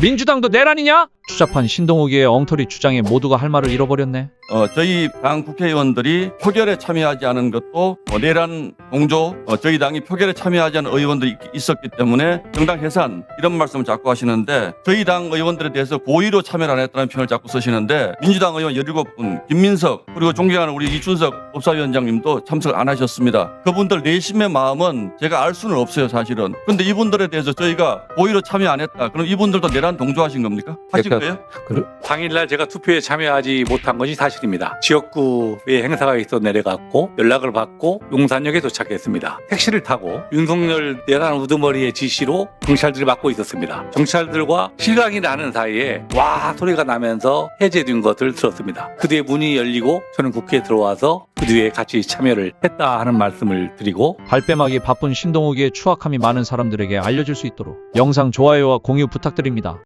민주당도 내란이냐? 추잡한 신동욱이의 엉터리 주장에 모두가 할 말을 잃어버렸네. 어, 저희 당 국회의원들이 표결에 참여하지 않은 것도 어, 내란 동조 어, 저희 당이 표결에 참여하지 않은 의원들이 있- 있었기 때문에 정당 해산 이런 말씀을 자꾸 하시는데 저희 당 의원들에 대해서 고의로 참여를 안 했다는 표현을 자꾸 쓰시는데 민주당 의원 17분 김민석 그리고 존경하는 우리 이춘석 법사위원장님도 참석을 안 하셨습니다. 그분들 내심의 마음은 제가 알 수는 없어요 사실은. 근데 이분들에 대해서 저희가 고의로 참여 안 했다. 그럼 이분들도 내란 동조하신 겁니까? 하신 그러니까 거예요? 당일날 제가 투표에 참여하지 못한 것이 사실입니다. 지역구에 행사가 있어 내려갔고 연락을 받고 용산역에 도착했습니다. 택시를 타고 윤석열 내란 우두머리의 지시로 경찰들이 맡고 있었습니다. 경찰들과 실강이 나는 사이에 와 소리가 나면서 해제된 것을 들었습니다. 그 뒤에 문이 열리고 저는 국회에 들어와서 그 뒤에 같이 참여를 했다 하는 말씀을 드리고 발뺌하기 바쁜 신동욱이의 추악함이 많은 사람들에게 알려질 수 있도록 영상 좋아요와 공유 부탁드립니다.